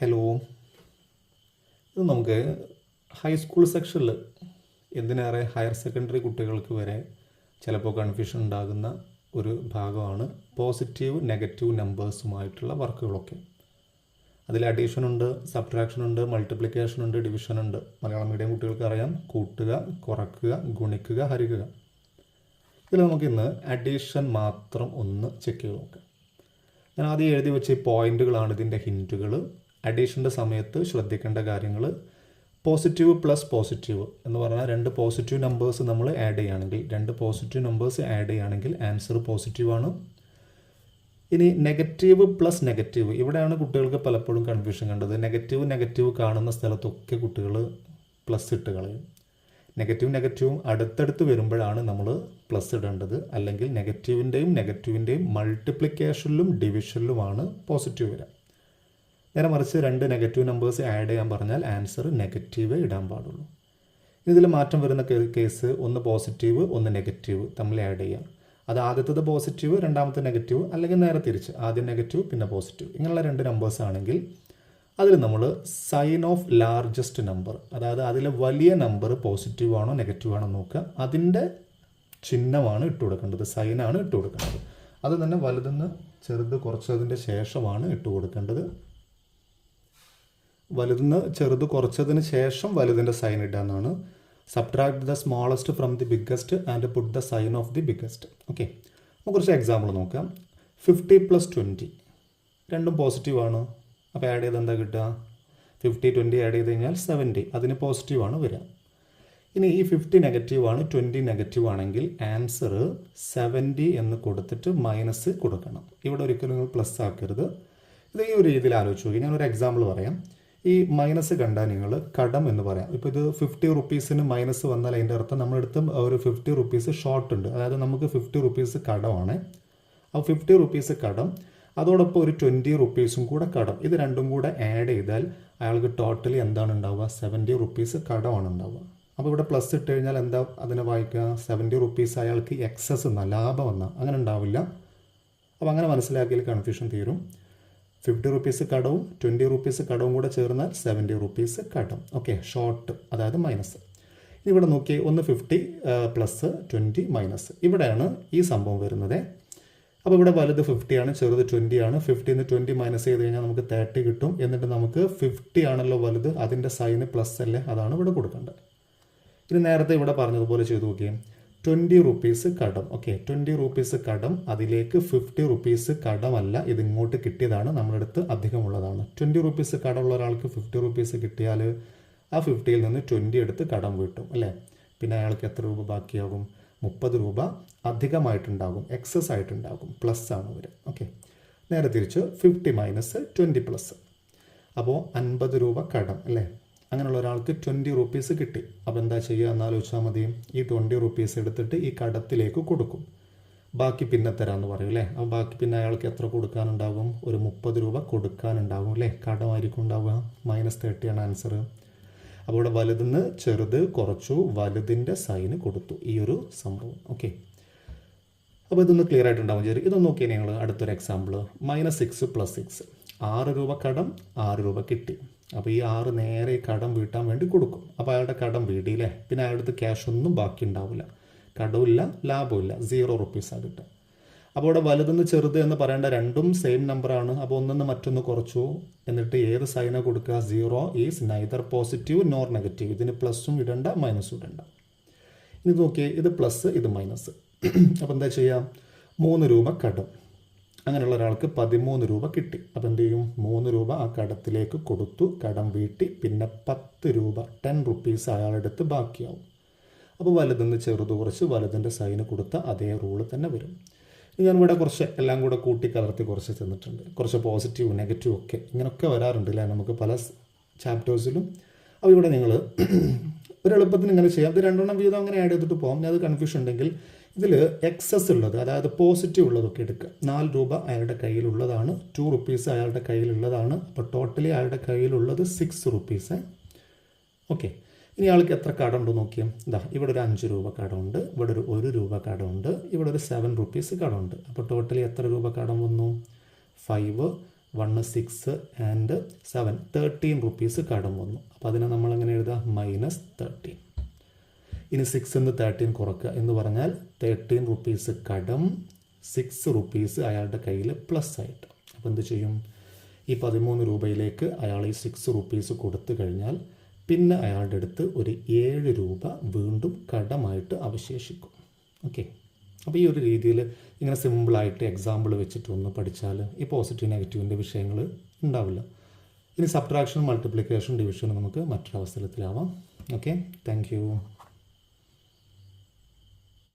Hello. ഇത് നമുക്ക് high school സെക്ഷനിൽ എന്തിനേറെ ഹയർ സെക്കൻഡറി കുട്ടികൾക്ക് വരെ ചിലപ്പോൾ കൺഫ്യൂഷൻ ഉണ്ടാകുന്ന ഒരു ഭാഗമാണ് പോസിറ്റീവ് നെഗറ്റീവ് നമ്പേഴ്സുമായിട്ടുള്ള വർക്കുകളൊക്കെ. അതിൽ അഡീഷൻ ഉണ്ട് സബ്ട്രാക്ഷൻ ഉണ്ട് മൾട്ടിപ്ലിക്കേഷൻ ഉണ്ട് ഡിവിഷൻ ഉണ്ട്. മലയാളം മീഡിയം കുട്ടികൾക്ക് അറിയാം. കൂട്ടുക കുറക്കുക ഗുണിക്കുക ഹരിക്കുക. ഇതിൽ നമുക്കിന്ന് അഡീഷൻ മാത്രം ഒന്ന് ചെക്ക് ചെയ്ത് നോക്കാം. ഞാൻ ആദ്യം എഴുതി വെച്ച പോയിന്റുകളാണ് ഇതിന്റെ ഹിന്റുകൾ അഡീഷന്റെ സമയത്ത് ശ്രദ്ധിക്കേണ്ട കാര്യങ്ങൾ പോസിറ്റീവ് പ്ലസ് പോസിറ്റീവ് എന്ന് പറഞ്ഞാൽ രണ്ട് പോസിറ്റീവ് നമ്പേഴ്സ് നമ്മൾ ആഡ് ചെയ്യുകയാണെങ്കിൽ രണ്ട് പോസിറ്റീവ് നമ്പേഴ്സ് ആഡ് ചെയ്യുകയാണെങ്കിൽ ആൻസർ പോസിറ്റീവാണ് ഇനി നെഗറ്റീവ് പ്ലസ് നെഗറ്റീവ് ഇവിടെയാണ് കുട്ടികൾക്ക് പലപ്പോഴും കൺഫ്യൂഷൻ കണ്ടത്. നെഗറ്റീവ് നെഗറ്റീവ് കാണുന്ന സ്ഥലത്തൊക്കെ കുട്ടികൾ പ്ലസ് ഇട്ട് കളയും. നെഗറ്റീവ് നെഗറ്റീവും അടുത്തടുത്ത് വരുമ്പോഴാണ് നമ്മൾ പ്ലസ് ഇടേണ്ടത്. അല്ലെങ്കിൽ നെഗറ്റീവിന്റെയും നെഗറ്റീവിന്റെയും മൾട്ടിപ്ലിക്കേഷനിലും ഡിവിഷനിലുമാണ് പോസിറ്റീവ് വരിക. നേരെ മറിച്ച് രണ്ട് നെഗറ്റീവ് നമ്പേഴ്സ് ആഡ് ചെയ്യാൻ പറഞ്ഞാൽ ആൻസർ നെഗറ്റീവ് ഇടാൻ പാടുള്ളൂ. ഇതിൽ മാറ്റം വരുന്ന കേസ് ഒന്ന് പോസിറ്റീവ് ഒന്ന് നെഗറ്റീവ് തമ്മിൽ ആഡ് ചെയ്യാം. അത് ആദ്യത്തത് പോസിറ്റീവ് രണ്ടാമത്തെ നെഗറ്റീവ് അല്ലെങ്കിൽ നേരെ തിരിച്ച് ആദ്യം നെഗറ്റീവ് പിന്നെ പോസിറ്റീവ് ഇങ്ങനെയുള്ള രണ്ട് നമ്പേഴ്സ് ആണെങ്കിൽ അതിൽ നമ്മൾ സൈൻ ഓഫ് ലാർജസ്റ്റ് നമ്പർ അതായത് അതിലെ വലിയ നമ്പർ പോസിറ്റീവ് ആണോ നെഗറ്റീവ് ആണോ നോക്കുക. അതിന്റെ ചിഹ്നമാണ് ഇട്ട് കൊടുക്കേണ്ടത് സൈനാണ് ഇട്ട് കൊടുക്കേണ്ടത്. അത് തന്നെ വലുതെന്ന് ചെറുത് കുറച്ചതിന്റെ ശേഷമാണ് ഇട്ട് കൊടുക്കേണ്ടത്. വലുതെന്ന് ചെറുത് കുറച്ചതിന് ശേഷം വലുതിന്റെ sign ഇടാന്നാണ് subtract the smallest from the biggest and put the sign of the biggest okay നമുക്ക് കുറച്ച് എക്സാമ്പിൾ നോക്കാം. ഫിഫ്റ്റി പ്ലസ് ട്വന്റി രണ്ടും പോസിറ്റീവ് ആണ്. അപ്പോൾ ആഡ് ചെയ്ത് എന്താ കിട്ടുക? ഫിഫ്റ്റി ട്വന്റി ആഡ് ചെയ്ത് കഴിഞ്ഞാൽ സെവന്റി അതിന് പോസിറ്റീവ് ആണ് വരിക. ഇനി ഈ ഫിഫ്റ്റി നെഗറ്റീവ് ആണ്. ട്വന്റി നെഗറ്റീവ് ആണെങ്കിൽ ആൻസർ സെവന്റി എന്ന് കൊടുത്തിട്ട് മൈനസ് കൊടുക്കണം. ഇവിടെ ഒരിക്കലും നിങ്ങൾ പ്ലസ് ആക്കരുത്. ഇത് ഈ ഒരു രീതിയിൽ ആലോചിച്ച് നോക്കി. ഞാനൊരു എക്സാമ്പിൾ പറയാം. ഈ മൈനസ് കണ്ടാൽ നിങ്ങൾ കടം എന്ന് പറയാം. ഇപ്പോൾ ഇത് ഫിഫ്റ്റി റുപ്പീസിന് മൈനസ് വന്നാൽ അതിന്റെ അർത്ഥം നമ്മളെടുത്ത് ഒരു ഫിഫ്റ്റി റുപ്പീസ് ഷോർട്ട് ഉണ്ട്. അതായത് നമുക്ക് ഫിഫ്റ്റി റുപ്പീസ് കടമാണ്. ആ ഫിഫ്റ്റി റുപ്പീസ് കടം അതോടൊപ്പം ഒരു ട്വന്റി റുപ്പീസും കൂടെ കടം. ഇത് രണ്ടും കൂടെ ആഡ് ചെയ്താൽ അയാൾക്ക് ടോട്ടലി എന്താണ് ഉണ്ടാവുക? സെവന്റി റുപ്പീസ് കടമാണ് ഉണ്ടാവുക. അപ്പോൾ ഇവിടെ പ്ലസ് ഇട്ട് കഴിഞ്ഞാൽ എന്താ അതിനെ വായിക്കുക? സെവന്റി റുപ്പീസ് അയാൾക്ക് എക്സസ് എന്ന ലാഭം എന്ന. അങ്ങനെ ഉണ്ടാവില്ല. അപ്പോൾ അങ്ങനെ മനസ്സിലാക്കിയാൽ കൺഫ്യൂഷൻ തീരും. ഫിഫ്റ്റി റുപ്പീസ് കടവും ട്വന്റി റുപ്പീസ് കടവും കൂടെ ചേർന്നാൽ സെവന്റി റുപ്പീസ് കടം. ഓക്കെ ഷോർട്ട് അതായത് മൈനസ് ഇവിടെ നോക്കി ഒന്ന് ഫിഫ്റ്റി പ്ലസ് ട്വന്റി മൈനസ് ഇവിടെയാണ് ഈ സംഭവം വരുന്നത്. അപ്പോൾ ഇവിടെ വലുത് ഫിഫ്റ്റി ആണ് ചെറുത് ട്വന്റി ആണ്. ഫിഫ്റ്റിന്ന് ട്വന്റി മൈനസ് ചെയ്ത് കഴിഞ്ഞാൽ നമുക്ക് തേർട്ടി കിട്ടും. എന്നിട്ട് നമുക്ക് ഫിഫ്റ്റി ആണല്ലോ വലുത് അതിന്റെ സൈന് പ്ലസ് അല്ലേ അതാണ് ഇവിടെ കൊടുക്കേണ്ടത്. ഇനി നേരത്തെ ഇവിടെ പറഞ്ഞതുപോലെ ചെയ്തു നോക്കിയേ. ട്വന്റി റുപ്പീസ് കടം. ഓക്കെ ട്വന്റി റുപ്പീസ് കടം അതിലേക്ക് ഫിഫ്റ്റി റുപ്പീസ് കടമല്ല. ഇത് ഇങ്ങോട്ട് കിട്ടിയതാണ് നമ്മുടെ അടുത്ത് അധികമുള്ളതാണ്. ട്വന്റി റുപ്പീസ് കടമുള്ള ഒരാൾക്ക് ഫിഫ്റ്റി റുപ്പീസ് കിട്ടിയാൽ ആ ഫിഫ്റ്റിയിൽ നിന്ന് ട്വന്റി എടുത്ത് കടം വീട്ടും അല്ലേ? പിന്നെ അയാൾക്ക് എത്ര രൂപ ബാക്കിയാകും? മുപ്പത് രൂപ അധികമായിട്ടുണ്ടാകും എക്സസ് ആയിട്ടുണ്ടാകും പ്ലസ് ആണ് അവർ ഓക്കെ നേരെ തിരിച്ച് ഫിഫ്റ്റി മൈനസ് ട്വന്റി പ്ലസ് അപ്പോൾ അൻപത് രൂപ കടം അല്ലേ? അങ്ങനെയുള്ള ഒരാൾക്ക് ട്വന്റി റുപ്പീസ് കിട്ടി. അപ്പോൾ എന്താ ചെയ്യുക? എന്നാലോചിച്ചാൽ മതി. ഈ ട്വന്റി റുപ്പീസ് എടുത്തിട്ട് ഈ കടത്തിലേക്ക് കൊടുക്കും. ബാക്കി പിന്നെ തരാമെന്ന് പറയും അല്ലേ? അപ്പോൾ ബാക്കി പിന്നെ അയാൾക്ക് എത്ര കൊടുക്കാനുണ്ടാകും? ഒരു മുപ്പത് രൂപ കൊടുക്കാനുണ്ടാകും അല്ലേ? കടമായിരിക്കും ഉണ്ടാവുക. മൈനസ് തേർട്ടിയാണ് ആൻസർ അപ്പോൾ ഇവിടെ വലുതെന്ന് ചെറുത് കുറച്ചു വലുതിന്റെ സൈന് കൊടുത്തു. ഈ ഒരു സംഭവം ഓക്കെ അപ്പോൾ ഇതൊന്ന് ക്ലിയർ ആയിട്ടുണ്ടാവും ചെറിയ ഇതൊന്ന് നോക്കിയാൽ ഞങ്ങൾ അടുത്തൊരു example minus six plus six ആറ് രൂപ കടം ആറ് രൂപ കിട്ടി. അപ്പോൾ ഈ ആറ് നേരെ കടം വീട്ടാൻ വേണ്ടി കൊടുക്കും. അപ്പോൾ അയാളുടെ കടം വീട്ടിയില്ലേ പിന്നെ അയാളുടെ ക്യാഷ് ഒന്നും ബാക്കി ഉണ്ടാവില്ല കടമില്ല ലാഭമില്ല സീറോ റുപ്പീസാണ് കിട്ടുക. അപ്പോൾ ഇവിടെ വലുതെന്ന് ചെറുത് എന്ന് പറയേണ്ട രണ്ടും സെയിം നമ്പറാണ് അപ്പോൾ ഒന്നെന്ന് മറ്റൊന്ന് കുറച്ചു. എന്നിട്ട് ഏത് സൈന കൊടുക്കുക? Zero is neither positive nor negative ഇതിന് പ്ലസും ഇടണ്ട മൈനസും ഇടണ്ട. ഇനി നോക്കിയേ ഇത് പ്ലസ് ഇത് മൈനസ് അപ്പോൾ എന്താ ചെയ്യുക മൂന്ന് രൂപ കടം. അങ്ങനെയുള്ള ഒരാൾക്ക് പതിമൂന്ന് രൂപ കിട്ടി. അപ്പോൾ എന്ത് ചെയ്യും? മൂന്ന് രൂപ ആ കടത്തിലേക്ക് കൊടുത്തു. കടം വീട്ടി. പിന്നെ പത്ത് രൂപ ടെൻ റുപ്പീസ് അയാളുടെ അടുത്ത് ബാക്കിയാവും. അപ്പോൾ വലുതെന്ന് ചെറുത് കുറച്ച് വലുതിന്റെ സൈന് കൊടുത്ത അതേ റൂൾ തന്നെ വരും. ഞാൻ ഇവിടെ കുറച്ച് എല്ലാം കൂടെ കൂട്ടി കലർത്തി കുറച്ച് തന്നിട്ടുണ്ട്. കുറച്ച് പോസിറ്റീവ് നെഗറ്റീവ് ഒക്കെ ഇങ്ങനെയൊക്കെ വരാറുണ്ട് അല്ലേ നമുക്ക് പല ചാപ്റ്റേഴ്സിലും. അപ്പോൾ ഇവിടെ നിങ്ങൾ ഒരു എളുപ്പത്തിന് ഇങ്ങനെ ചെയ്യാം. ഇത് രണ്ടെണ്ണം വീതം അങ്ങനെ ആഡ് ചെയ്തിട്ട് പോകാം ഞാൻ അത് കൺഫ്യൂഷൻ ഉണ്ടെങ്കിൽ ഇതിൽ എക്സസ് ഉള്ളത് അതായത് പോസിറ്റീവ് ഉള്ളതൊക്കെ എടുക്കുക. നാല് രൂപ അയാളുടെ കയ്യിലുള്ളതാണ് ടു റുപ്പീസ് അയാളുടെ കയ്യിലുള്ളതാണ്. അപ്പോൾ ടോട്ടലി അയാളുടെ കയ്യിലുള്ളത് സിക്സ് റുപ്പീസ് ഓക്കെ ഇനി ആൾക്ക് എത്ര കടമുണ്ട് നോക്കിയാൽ ഇതാ ഇവിടെ ഒരു അഞ്ച് രൂപ കടമുണ്ട് ഇവിടെ ഒരു ഒരു രൂപ കടമുണ്ട് ഇവിടെ ഒരു സെവൻ റുപ്പീസ് കടമുണ്ട്. അപ്പോൾ ടോട്ടലി എത്ര രൂപ കടം വന്നു? Five one six and seven. Thirteen rupees കടം വന്നു. അപ്പോൾ അതിനെ നമ്മൾ എങ്ങനെ എഴുതാം? മൈനസ് തേർട്ടീൻ ഇനി സിക്സ് എന്ന് തേർട്ടീൻ കുറക്കുക. എന്ന് പറഞ്ഞാൽ തേർട്ടീൻ റുപ്പീസ് കടം സിക്സ് റുപ്പീസ് അയാളുടെ കയ്യിൽ പ്ലസ് ആയിട്ട്. അപ്പോൾ എന്ത് ചെയ്യും? ഈ പതിമൂന്ന് രൂപയിലേക്ക് അയാൾ ഈ സിക്സ് റുപ്പീസ് കൊടുത്തു കഴിഞ്ഞാൽ പിന്നെ അയാളുടെ അടുത്ത് ഒരു ഏഴ് രൂപ വീണ്ടും കടമായിട്ട് അവശേഷിക്കും. ഓക്കെ അപ്പോൾ ഈ ഒരു രീതിയിൽ ഇങ്ങനെ സിമ്പിളായിട്ട് എക്സാമ്പിൾ വെച്ചിട്ട് ഒന്ന് പഠിച്ചാൽ ഈ പോസിറ്റീവ് നെഗറ്റീവിന്റെ വിഷയങ്ങൾ ഉണ്ടാവില്ല. ഇനി സബ്ട്രാക്ഷൻ മൾട്ടിപ്ലിക്കേഷൻ ഡിവിഷൻ നമുക്ക് മറ്റൊരവസരത്തിലാവാം ഓക്കെ താങ്ക്